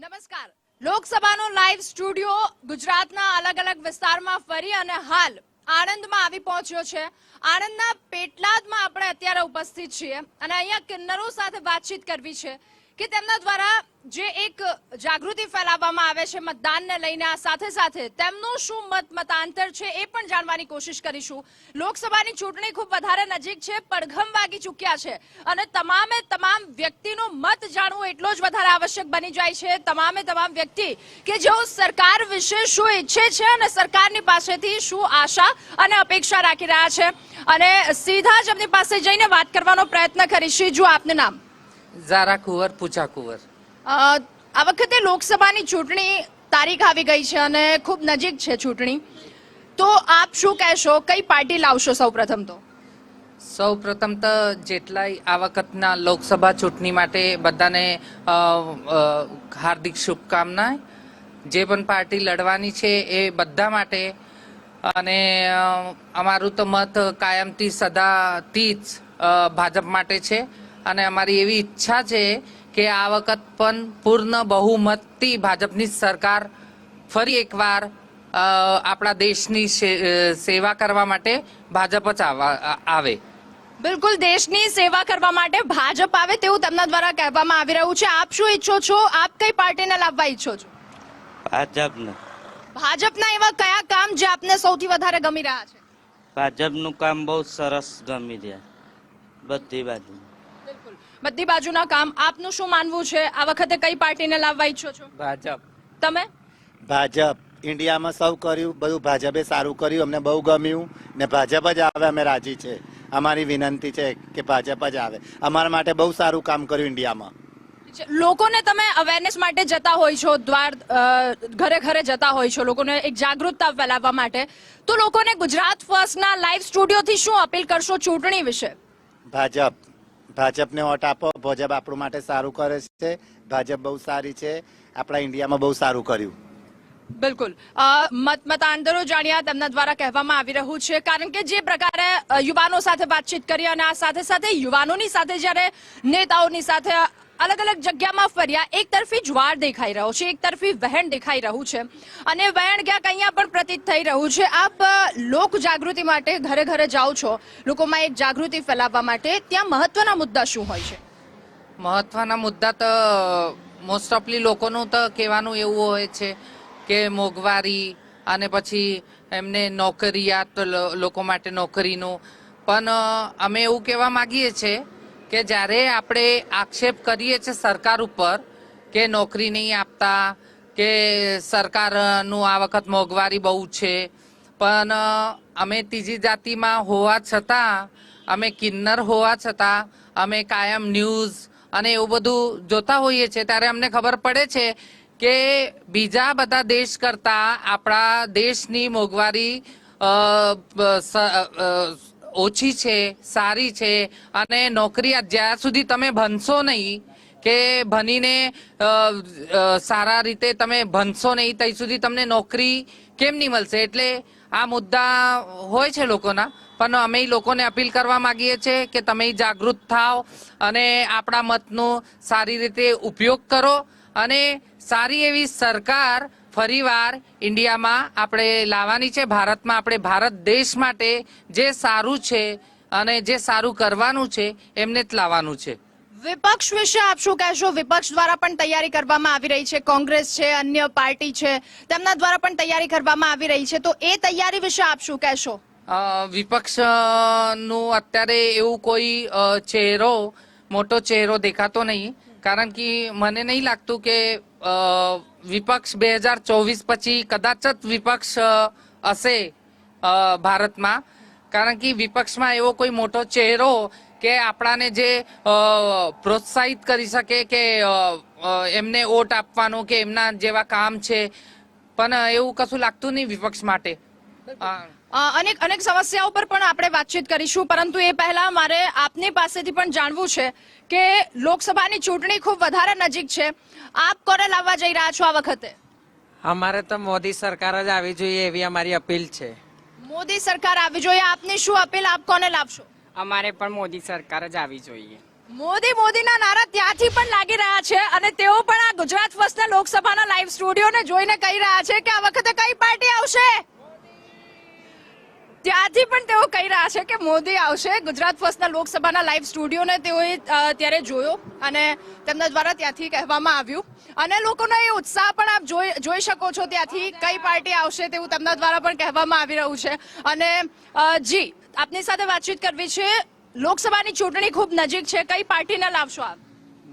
નમસ્કાર. લોકસભાનો live studio ગુજરાતના અલગ અલગ વિસ્તારમાં ફરી અને હાલ આણંદમાં આવી પહોંચ્યો છે. આણંદના પેટલાદમાં આપણે અત્યારે ઉપસ્થિત છીએ અને અહીંયા કિન્નરો સાથે વાતચીત કરવી છે કે તેમના દ્વારા જે એક જાગૃતિ ફેલાવવામાં આવે છે મતદાનને લઈને, આ સાથે સાથે તેમનું શું મત મતાંતર છે એ પણ જાણવાની કોશિશ કરીશું. લોકસભાની ચૂંટણી ખૂબ વધારે નજીક છે, પડઘમ વાગી ચૂક્યા છે અને તમામે તમામ વ્યક્તિનો મત જાણવું એટલો જ વધારે આવશ્યક બની જાય છે. તમામે તમામ વ્યક્તિ કે જેઓ સરકાર વિશે શું ઈચ્છે છે અને સરકારની પાસેથી શું આશા અને અપેક્ષા રાખી રહ્યા છે. અને સીધા જ એમની પાસે જઈને વાત કરવાનો પ્રયત્ન કરીશું. જો આપનું નામ? ઝારા કુંવર, પૂજા કુંવર. આ વખતે લોકસભાની ચૂંટણી તારીખ આવી ગઈ છે અને ખૂબ નજીક છે ચૂંટણી. તો આપ શું કહેશો? કઈ પાર્ટી લાવશો સૌ પ્રથમ તો? સૌ પ્રથમ તો જેટલાય આ વખતના લોકસભા ચૂંટણી માટે બધાને હાર્દિક શુભકામના જે પણ પાર્ટી લડવાની છે એ બધા માટે. અને અમારું તો મત કાયમથી સદાથી જ ભાજપ માટે છે. અને અમારી એવી ઈચ્છા છે કે આ વખત પણ પૂર્ણ બહુમતથી ભાજપની સરકાર ફરી એકવાર આપણા દેશની સેવા કરવા માટે ભાજપ જ આવા- આવે. બિલકુલ દેશની સેવા કરવા માટે ભાજપ આવે તેવું તેમના દ્વારા કહેવામાં આવી રહ્યું છે. આપ શું ઈચ્છો છો? આપ કઈ પાર્ટીને લાવવા ઈચ્છો છો? ભાજપને. ભાજપના એવા કયા કામ જે આપને સૌથી વધારે ગમી રહ્યા છે? ભાજપનું કામ બહુ સરસ ગમી રહ્યા. બધી બાજુ બધી બાજુના કામ આપનું શું માનવું છે? આ વખતે કઈ પાર્ટીને લાવવા ઈચ્છો છો? ભાજપ. તમે? ભાજપ. ઇન્ડિયામાં સૌ કર્યું બધું ભાજપે સારું કર્યું અમને બહુ ગમ્યું. ને ભાજપ જ આવે અમે રાજી છે. અમારી વિનંતી છે કે ભાજપ જ આવે. અમારા માટે બહુ સારું કામ કર્યું ઇન્ડિયામાં. લોકોને તમે અવેરનેસ માટે જતા હોય છો દ્વાર ઘરે ઘરે જતા હોય છો લોકોને એક જાગૃતતા ફેલાવવા માટે તો લોકોને ગુજરાત ફર્સ્ટના લાઈવ સ્ટુડિયોથી શું અપીલ કરશો ચૂંટણી વિશે? ભાજપ. ભાજપને વોટ આપો ભાજપ આપણું માટે સારું કરે છે. ભાજપ બહુ સારી છે. આપણા ઇન્ડિયામાં બહુ સારું કર્યું. બિલકુલ. મત મતાંતરો જાણ્યા તેમના દ્વારા કહેવામાં આવી રહ્યું છે. કારણ કે જે પ્રકારે યુવાનો સાથે વાતચીત કરી અને આ સાથે સાથે યુવાનોની સાથે જ્યારે, નેતાઓની સાથે અલગ અલગ જગ્યામાં ફર્યા. એક તરફી જ્વાર દેખાઈ રહ્યો છે, એક તરફી વહેણ દેખાઈ રહ્યું છે. અને વહેણ ક્યાંક અહીંયા પણ પ્રતીત થઈ રહ્યું છે. આપ લોક જાગૃતિ માટે ઘરે ઘરે જાઓ છો. લોકોમાં એક જાગૃતિ ફેલાવવા માટે ત્યાં મહત્વના મુદ્દા શું હોય છે? મહત્વના મુદ્દા તો મોસ્ટ ઓફલી લોકોનું તો કહેવાનું એવું હોય છે કે મોંઘવારી અને પછી એમને નોકરિયાત લોકો માટે નોકરીનું. પણ અમે એવું કહેવા માગીએ છીએ કે જ્યારે આપણે આક્ષેપ કરીએ છીએ સરકાર ઉપર કે નોકરી નહીં આપતા, કે સરકારનું આ વખત મોંઘવારી બહુ છે, પણ અમે ત્રીજી જાતિમાં હોવા છતાં, અમે કિન્નર હોવા છતાં, અમે કાયમ ન્યૂઝ અને એવું બધું જોતા હોઈએ છીએ, ત્યારે અમને ખબર પડે છે કે બીજા બધા દેશ કરતાં આપણા દેશની મોંઘવારી ઓછી છે, સારી છે અને નોકરી જ્યાં સુધી તમે ભણશો નહીં કે ભણીને સારા રીતે તમે ભણશો નહીં ત્યાં સુધી તમને નોકરી કેમ નહીં મળશે? એટલે આ મુદ્દા હોય છે લોકોના, પણ અમે લોકોને અપીલ કરવા માગીએ છીએ કે તમે જાગૃત થાઓ અને આપણા મતનો સારી રીતે ઉપયોગ કરો અને સારી એવી સરકાર ફરીવાર ઇન્ડિયામાં આપણે લાવવાની છે ભારતમાં આપણે ભારત દેશ માટે જે સારું છે અને જે સારું કરવાનું છે એમને જ લાવવાનું છે. વિપક્ષ વિશે આપ શું કહેશો? વિપક્ષ દ્વારા પણ તૈયારી કરવામાં આવી રહી છે કોંગ્રેસ છે અન્ય પાર્ટી છે તેમના દ્વારા પણ તૈયારી કરવામાં આવી રહી છે. તો એ તૈયારી વિશે આપ શું કહેશો? વિપક્ષનું અત્યારે એવું કોઈ ચહેરો મોટો ચહેરો દેખાતો નહીં. કારણ કે મને નહીં લાગતું કે વિપક્ષ બે હજાર ચોવીસ પછી કદાચ જ વિપક્ષ હશે ભારતમાં. કારણ કે વિપક્ષમાં એવો કોઈ મોટો ચહેરો કે આપણાને જે પ્રોત્સાહિત કરી શકે કે એમને વોટ આપવાનો કે એમના જેવા કામ છે. પણ એવું કશું લાગતું નહીં વિપક્ષ માટે. અનેક અનેક સમસ્યાઓ પર પણ આપણે વાતચીત કરીશું. પરંતુ એ પહેલા મારે આપની પાસેથી પણ જાણવું છે કે લોકસભાની ચૂંટણી ખૂબ વધારે નજીક છે. આપ કોને લાવવા જઈ રહ્યા છો આ વખતે? અમારે તો મોદી સરકાર જ આવી જોઈએ એવી અમારી અપીલ છે. મોદી સરકાર આવી જોઈએ. આપની શું અપીલ? આપ કોને લાવશો? અમારે પણ મોદી સરકાર જ આવી જોઈએ. મોદી મોદીના નારા ત્યાંથી પણ લાગી રહ્યા છે અને તેઓ પણ આ ગુજરાત ફર્સ્ટના લોકસભાના લાઈવ સ્ટુડિયોને જોઈને કહી રહ્યા છે કે આ વખતે કઈ પાર્ટી આવશે? ત્યાંથી પણ તેઓ કહી રહ્યા છે કે મોદી આવશે ગુજરાત ફર્સ્ટના લોકસભાના લાઈવ સ્ટુડિયોને તેઓએ ત્યારે જોયો અને તેમના દ્વારા ત્યાંથી કહેવામાં આવ્યું. અને લોકોનો એ ઉત્સાહ પણ આપ જોઈ જોઈ શકો છો ત્યાંથી કઈ પાર્ટી આવશે તેવું તેમના દ્વારા પણ કહેવામાં આવી રહ્યું છે. અને જી આપની સાથે વાતચીત કરવી છે. લોકસભાની ચૂંટણી ખૂબ નજીક છે. કઈ પાર્ટીને લાવશો આપ?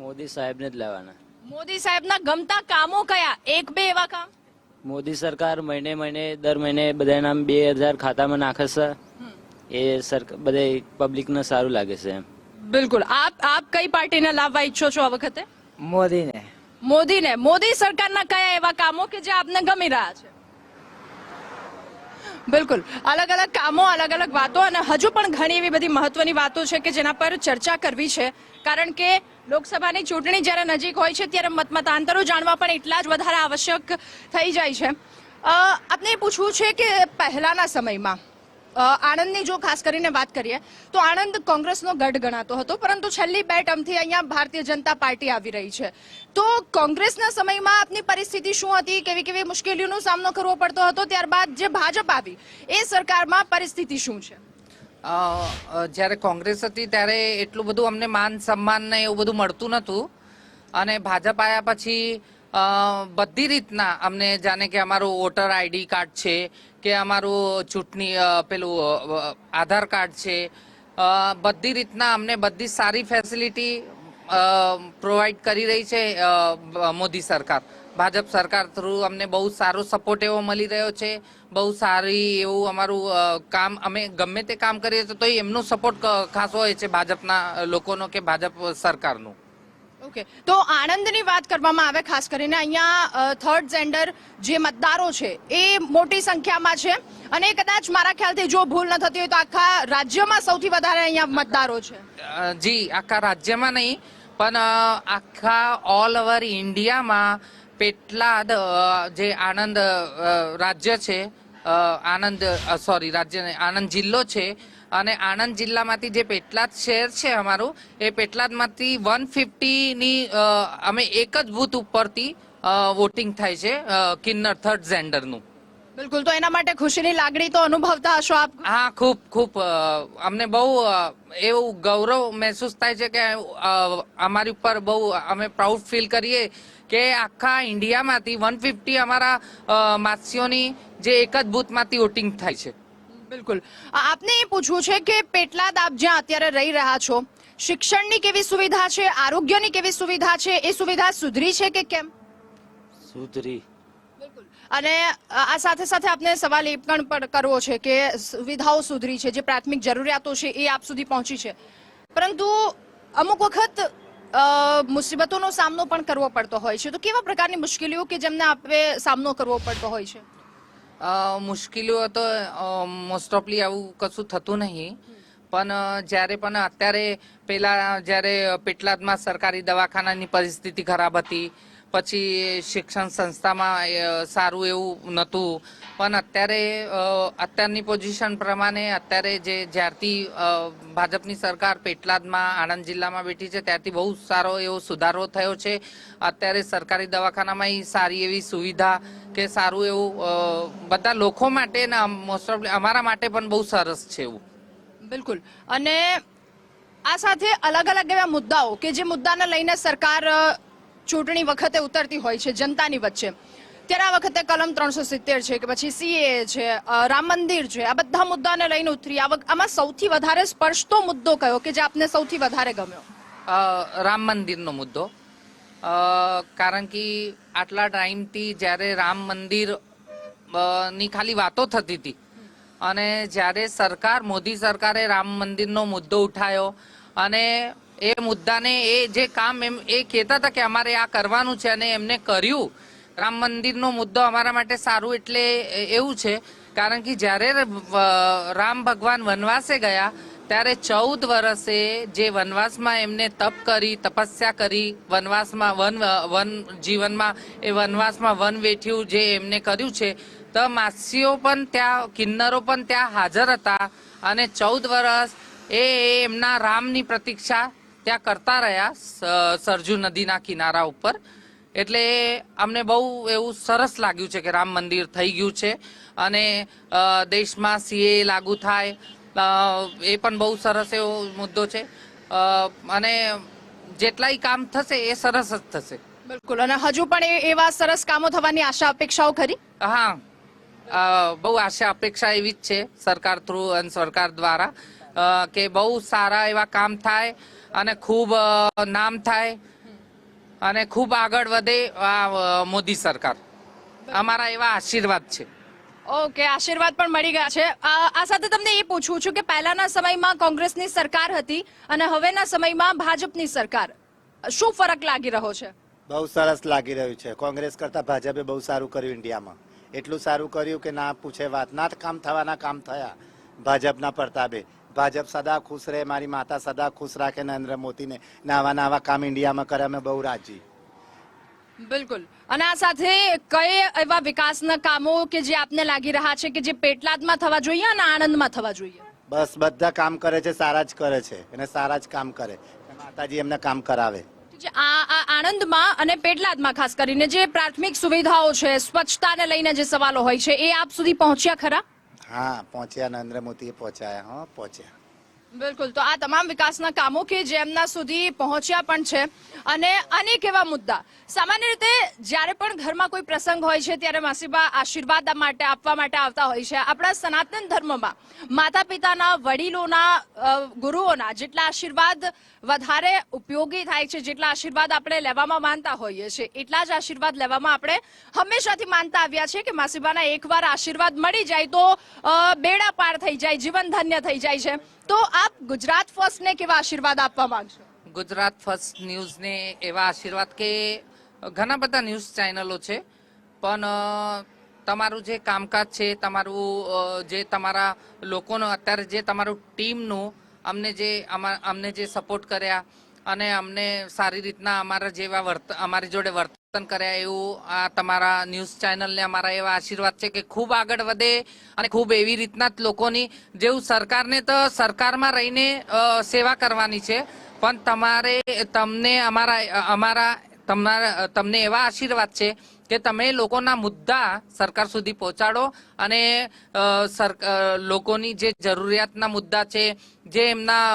મોદી સાહેબને જ લેવાના મોદી સાહેબના ગમતા કામો કયા? એક બે એવા કામ? મોદી સરકાર મહિને મહિને દર મહિને બધાના બે હજાર ખાતામાં નાખે છે. એ સરકાર બધે પબ્લિકને સારું લાગે છે એમ. બિલકુલ. આપ આપ કઈ પાર્ટીને લાવવા ઈચ્છો છો આ વખતે? મોદીને. મોદીને. મોદી સરકારના કયા એવા કામો કે જે આપને ગમી રહ્યા છે? બિલકુલ. અલગ અલગ કામો, અલગ અલગ વાતો અને હજુ પણ ઘણી એવી બધી મહત્વની વાતો છે કે જેના પર ચર્ચા કરવી છે. કારણ કે લોકસભાની ચૂંટણી જ્યારે નજીક હોય છે ત્યારે મતમતાંતરો જાણવા પણ એટલા જ વધારે આવશ્યક થઈ જાય છે. આપને પૂછવું છે કે પહેલાના સમયમાં આણંદની જો ખાસ કરીને વાત કરીએ, તો આણંદ કોંગ્રેસનો ગઢ ગણાતો હતો, પરંતુ છેલ્લી બે ટર્મથી અહીંયા ભારતીય જનતા પાર્ટી આવી રહી છે. તો કોંગ્રેસના સમયમાં આપની પરિસ્થિતિ શું હતી? કેવી કેવી મુશ્કેલીઓનો સામનો કરવો પડતો હતો? ત્યારબાદ જે ભાજપ આવી, એ સરકારમાં પરિસ્થિતિ શું છે? જ્યારે કોંગ્રેસ હતી ત્યારે એટલું બધું અમને માન, સન્માન ને એવું બધું મળતું નહોતું. અને ભાજપ આવ્યા પછી બધી રીતના અમને જાણે કે અમારું વોટર આઈડી કાર્ડ છે, કે અમારું ચૂંટણી પેલું આધાર કાર્ડ છે બધી રીતના અમને બધી સારી ફેસિલિટી પ્રોવાઈડ કરી રહી છે મોદી સરકાર. ભાજપ સરકાર થ્રુ અમને બહુ સારો સપોર્ટ એવો મળી રહ્યો છે, બહુ સારી એવું અમારું કામ, અમે ગમે તે કામ કરીએ તો એમનો સપોર્ટ ખાસો હોય છે ભાજપના લોકોનો કે ભાજપ સરકારનું. ઓકે તો આણંદની વાત કરવામાં આવે ખાસ કરીને અહીંયા થર્ડ જેન્ડર જે મતદારો છે, એ મોટી સંખ્યામાં છે. અને કદાચ મારા ખ્યાલથી જો ભૂલ ન થતી હોય તો આખા રાજ્યમાં સૌથી વધારે અહીંયા મતદારો છે. જી, આખા રાજ્યમાં નહીં, પણ આખા ઓલ ઓવર ઇન્ડિયામાં પેટલાદ જે આણંદ રાજ્ય છે આણંદ સોરી રાજ્ય આણંદ જિલ્લો છે અને આણંદ જિલ્લામાંથી જે પેટલાદ શહેર છે અમારું એ પેટલાદમાંથી વન ફિફ્ટીની અમે એક જ બૂથ ઉપરથી વોટિંગ થાય છે કિન્નર થર્ડ જેન્ડરનું બિલકુલ તો એના માટે ખુશીની લાગણી તો અનુભવતા હશો આપ? હા ખૂબ ખૂબ અમને બહુ એવું ગૌરવ મહેસૂસ થાય છે કે અમારી ઉપર બહુ અમે પ્રાઉડ ફીલ કરીએ કે આખા ઇન્ડિયામાંથી વન ફિફ્ટી અમારા માસીઓની જે એક જ બૂથમાંથી વોટિંગ થાય છે. બિલકુલ. આપને એ પૂછવું છે કે પેટલાદ આપ જ્યાં અત્યારે રહી રહ્યા છો શિક્ષણની કેવી સુવિધા છે આરોગ્યની કેવી સુવિધા છે એ સુવિધા સુધરી છે કે કેમ? સુધરી. બિલકુલ. અને આ સાથે સાથે આપને સવાલ એ પણ કરવો છે કે સુવિધાઓ સુધરી છે જે પ્રાથમિક જરૂરિયાતો છે એ આપ સુધી પહોંચી છે. પરંતુ અમુક વખત મુસીબતોનો સામનો પણ કરવો પડતો હોય છે. તો કેવા પ્રકારની મુશ્કેલીઓ કે જેમને આપણે સામનો કરવો પડતો હોય છે? મુશ્કેલીઓ તો મોસ્ટ ઓફલી આવું કશું થતું નહીં. પણ જ્યારે પણ અત્યારે પહેલાં જ્યારે પેટલાદમાં સરકારી દવાખાનાની પરિસ્થિતિ ખરાબ હતી પછી શિક્ષણ સંસ્થામાં સારું એવું નહોતું. પણ અત્યારે અત્યારની પોઝિશન પ્રમાણે અત્યારે જે જ્યારથી ભાજપની સરકાર પેટલાદમાં, આણંદ જિલ્લામાં બેઠી છે, ત્યારથી બહુ સારો એવો સુધારો થયો છે. અત્યારે સરકારી દવાખાનામાં સારી એવી સુવિધા કે સારું એવું બધા લોકો માટે ને મોસ્ટ ઓફ અમારા માટે પણ બહુ સરસ છે એવું. બિલકુલ. અને આ સાથે અલગ અલગ એવા મુદ્દાઓ કે જે મુદ્દાને લઈને સરકાર ચૂંટણી વખતે ઉતરતી હોય છે જનતાની વચ્ચે. ત્યારે આ વખતે કલમ ત્રણસો સિત્તેર છે કે પછી સીએ છે રામ મંદિર છે, આ બધા મુદ્દાને લઈને ઉતરી. આમાં સૌથી વધારે સ્પર્શતો મુદ્દો કયો કે જે આપને સૌથી વધારે ગમ્યો? રામ મંદિરનો મુદ્દો. કારણ કે આટલા ટાઈમથી જ્યારે રામ મંદિરની ખાલી વાતો થતી હતી. અને જ્યારે સરકાર, મોદી સરકારે રામ મંદિરનો મુદ્દો ઉઠાયો અને એ મુદ્દાને એ જે કામ એમ એ કહેતા હતા કે અમારે આ કરવાનું છે અને એમને કર્યું. રામ મંદિરનો મુદ્દો અમારા માટે સારું એટલે એવું છે. કારણ કે જ્યારે રામ ભગવાન વનવાસે ગયા, ત્યારે ચૌદ વર્ષે જે વનવાસમાં એમને તપ કરી, તપસ્યા કરી, વનવાસમાં વન વન જીવનમાં એ વનવાસમાં વન વેઠ્યું જે એમને કર્યું છે, તો માસીઓ પણ ત્યાં, કિન્નરો પણ ત્યાં હાજર હતા અને ચૌદ વર્ષ એ એમના રામની પ્રતીક્ષા ત્યાં કરતા રહ્યા સરજુ નદીના કિનારા ઉપર. એટલે અમને બહુ એવું સરસ લાગ્યું છે કે રામ મંદિર થઈ ગયું છે અને દેશમાં સીએ લાગુ થાય એ પણ બહુ સરસ એવો મુદ્દો છે. અને જેટલાય કામ થશે એ સરસ જ થશે. બિલકુલ. અને હજુ પણ એવા સરસ કામો થવાની આશા અપેક્ષાઓ ખરી? હા. બહુ આશા અપેક્ષા એવી જ છે સરકાર થ્રુ અને સરકાર દ્વારા. કે બહુ સારા એવા કામ થાય અને ખૂબ નામ થાય અને ખૂબ આગળ વધે આ મોદી સરકાર. અમારા એવા આશીર્વાદ છે. ઓકે આશીર્વાદ પણ મળી ગયા છે. આ આ સાથે તમને એ પૂછવું છું કે પહેલાના સમયમાં કોંગ્રેસની સરકાર હતી અને હવેના સમયમાં ભાજપની સરકાર. શું ફરક લાગી રહ્યો છે? બહુ સરસ લાગી રહ્યું છે. કોંગ્રેસ કરતા ભાજપે બહુ સારું કર્યું ઇન્ડિયામાં. એટલું સારું કર્યું કે ના પૂછે વાત ના કામ થવાના કામ થયા ભાજપના પ્રતાપે. ભાજપ સદા ખુશ રહે મારી માતા સદા ખુશ રાખે નરેન્દ્ર મોદીને નાવા નાવા કામ ઇન્ડિયામાં કરે અમે બહુ રાજી. બિલકુલ. અને આ સાથે કઈ એવા વિકાસના કામો કે જે આપને લાગી રહ્યા છે કે જે પેટલાદમાં થવા જોઈએ અને આણંદમાં થવા જોઈએ? બસ બધા કામ કરે છે સારા જ કરે છે અને સારા જ કામ કરે. માતાજી એમને કામ કરાવે. આણંદમાં અને પેટલાદમાં ખાસ કરીને જે પ્રાથમિક સુવિધાઓ છે સ્વચ્છતાને લઈને જે સવાલો હોય છે એ આપ સુધી પહોંચ્યા ખરા? હા પહોંચ્યા નરેન્દ્ર મોદીએ પહોંચ્યા હા પહોંચ્યા. બિલકુલ. તો આ તમામ વિકાસના કામો કે જે એમના સુધી પહોંચ્યા પણ છે. અને અનેક એવા મુદ્દા. સામાન્ય રીતે જ્યારે પણ ઘરમાં કોઈ પ્રસંગ હોય છે, ત્યારે માસીબા આશીર્વાદ માટે, આપવા માટે આવતા હોય છે. આપણા સનાતન ધર્મમાં માતા પિતાના વડીલોના ગુરુઓના જેટલા આશીર્વાદ વધારે ઉપયોગી થાય છે, જેટલા આશીર્વાદ આપણે લેવામાં માનતા હોઈએ છીએ, એટલા જ આશીર્વાદ લેવામાં આપણે હંમેશાથી માનતા આવ્યા છે કે માસીબાના એકવાર આશીર્વાદ મળી જાય તો બેડા પાર થઈ જાય, જીવન ધન્ય થઈ જાય છે. તો આપ ગુજરાત ફર્સ્ટને કેવા આશીર્વાદ આપવા માંગશો? ગુજરાત ફર્સ્ટ ન્યૂઝને એવા આશીર્વાદ કે ઘણા બધા ન્યૂઝ ચેનલો છે, પણ તમારું જે કામકાજ છે, તમારું જે તમારા લોકોનો, અત્યારે જે તમારું ટીમનું અમને જે અમા- અમને જે સપોર્ટ કર્યા અને અમને સારી રીતના અમારા જેવા વર્ત, અમારી જોડે વર્તન કર્યા એવું આ તમારા ન્યૂઝ ચેનલને અમારા એવા આશીર્વાદ છે કે ખૂબ આગળ વધે અને ખૂબ એવી રીતના જ લોકોની જેવું સરકારને તો સરકારમાં રહીને સેવા કરવાની છે. પણ તમારે, તમને અમારા અમારા, તમારા તમને એવા આશીર્વાદ છે કે તમે લોકોના મુદ્દા સરકાર સુધી પહોંચાડો અને લોકોની જે જરૂરિયાતના મુદ્દા છે, જે એમના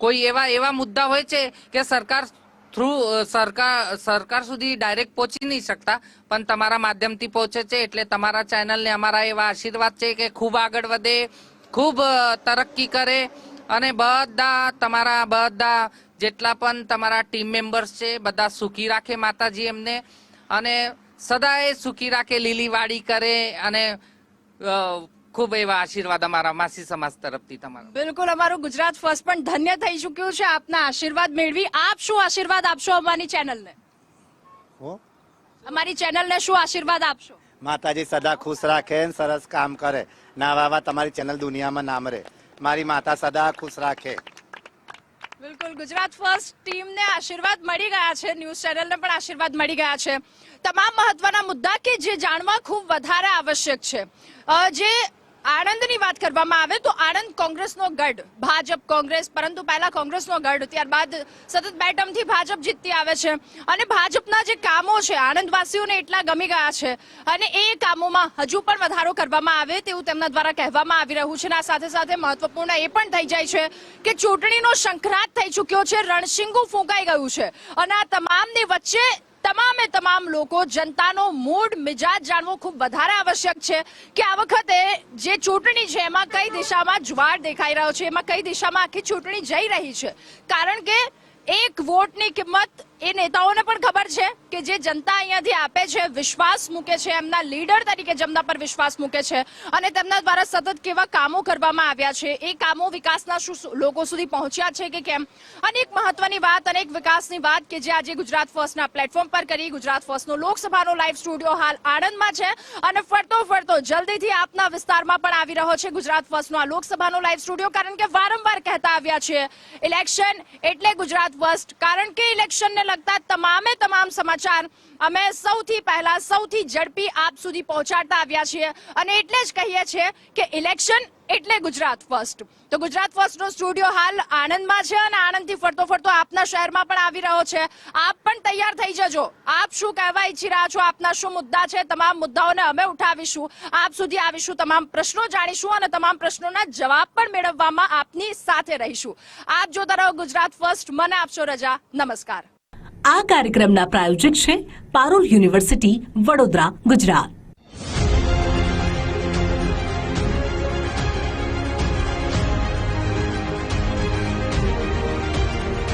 કોઈ એવા એવા મુદ્દા હોય છે કે સરકાર થ્રુ સરકાર સરકાર સુધી ડાયરેક્ટ પહોંચી નહીં શકતા, પણ તમારા માધ્યમથી પહોંચે છે એટલે તમારા ચેનલને અમારા એવા આશીર્વાદ છે કે ખૂબ આગળ વધે, ખૂબ તરક્કી કરે અને બધા તમારા, બધા જેટલા પણ તમારા ટીમ મેમ્બર્સ છે, બધા સુખી રાખે માતાજી એમને અને સદાય સુખી રાખે લીલી વાડી કરે અને ખૂબ એવા આશીર્વાદ અમારા માસી સમાજ તરફથી તમારા બિલકુલ અમારું ગુજરાત ફર્સ્ટ પણ ધન્ય થઈ ચૂક્યું છે. આપના આશીર્વાદ મેળવી આપ શું આશીર્વાદ આપશો અમારી ચેનલને? હો? અમારી ચેનલને શું આશીર્વાદ આપશો? માતાજી સદા ખુશ રાખે ને સરસ કામ કરે. ના વાવા તમારી ચેનલ દુનિયામાં નામ રહે મારી માતા સદા ખુશ રાખે. બિલકુલ ગુજરાત ફર્સ્ટ ટીમને આશીર્વાદ મળી ગયા છે. ન્યૂઝ ચેનલને પણ આશીર્વાદ મળી ગયા છે. તમામ મહત્વના મુદ્દા કે જે જાણવા ખૂબ વધારે આવશ્યક છે. જે આણંદની વાત કરવામાં આવે તો આણંદ કોંગ્રેસનો ગઢ, ભાજપ કોંગ્રેસ, પરંતુ પહેલા કોંગ્રેસનો ગઢ, ત્યારબાદ સતત બે ટર્મથી ભાજપ જીતતી આવે છે. અને ભાજપના જે કામો છે, આણંદવાસીઓને એટલા ગમી ગયા છે. અને એ કામોમાં હજુ પણ વધારો કરવામાં આવે તેવું તેમના દ્વારા કહેવામાં આવી રહ્યું છે. અને આ સાથે સાથે મહત્વપૂર્ણ એ પણ થઈ જાય છે કે ચૂંટણીનો શંખરાત થઈ ચૂક્યો છે. રણશીંગું ફૂંકાઈ ગયું છે. અને આ તમામની વચ્ચે તમામે તમામ લોકો જનતાનો મૂડ, મિજાજ જાણવો ખૂબ વધારે આવશ્યક છે કે આ વખતે જે ચૂંટણી છે, એમાં કઈ દિશામાં જુવાળ દેખાઈ રહ્યો છે? એમાં કઈ દિશામાં આખી ચૂંટણી જઈ રહી છે? કારણ કે એક વોટની કિંમત એ નેતાઓને પણ ખબર છે કે જે જનતા અહીંયાથી આપે છે, વિશ્વાસ મૂકે છે, એમના લીડર તરીકે જેમના પર વિશ્વાસ મૂકે છે અને તેમના દ્વારા સતત કેવા કામો કરવામાં આવ્યા છે. એ કામો વિકાસના શું લોકો સુધી પહોંચ્યા છે કે કેમ? અનેક મહત્વની વાત અનેક વિકાસની વાત કે જે આજે ગુજરાત ફર્સ્ટના પ્લેટફોર્મ પર કરી, ગુજરાત ફર્સ્ટનો લોકસભાનો લાઈવ સ્ટુડિયો હાલ આણંદમાં છે અને ફરતો ફરતો જલ્દીથી આપના વિસ્તારમાં પણ આવી રહ્યો છે ગુજરાત ફર્સ્ટનો આ લોકસભાનો લાઈવ સ્ટુડિયો કારણ કે વારંવાર કહેતા આવ્યા છે, ઇલેક્શન એટલે ગુજરાત ફર્સ્ટ કારણ કે ઇલેક્શનને લગતા તમામે તમામ સમાચાર અમે સૌથી પહેલા સૌથી ઝડપી આપ સુધી પહોંચાડતા આવ્યા છીએ. અને એટલે જ કહીએ છીએ કે ઇલેક્શન એટલે ગુજરાત ફર્સ્ટ. તો ગુજરાત ફર્સ્ટનો સ્ટુડિયો હાલ આણંદમાં છે અને આણંદથી ફરતો ફરતો આપના શહેરમાં પણ આવી રહ્યો છે. આપ પણ તૈયાર થઈ જજો. આપ શું કહેવા ઈચ્છી રહ્યા છો? આપના શું મુદ્દા છે? તમામ મુદ્દાઓને અમે ઉઠાવીશું. આપ સુધી આવીશું, તમામ પ્રશ્નો જાણીશું અને તમામ પ્રશ્નોના જવાબ પણ મેળવવામાં આપની સાથે રહીશું. આપ જોતા રહો ગુજરાત ફર્સ્ટ. મને આપશો રજા. નમસ્કાર. આ કાર્યક્રમના પ્રાયોજક છે પારુલ યુનિવર્સિટી, વડોદરા, ગુજરાત.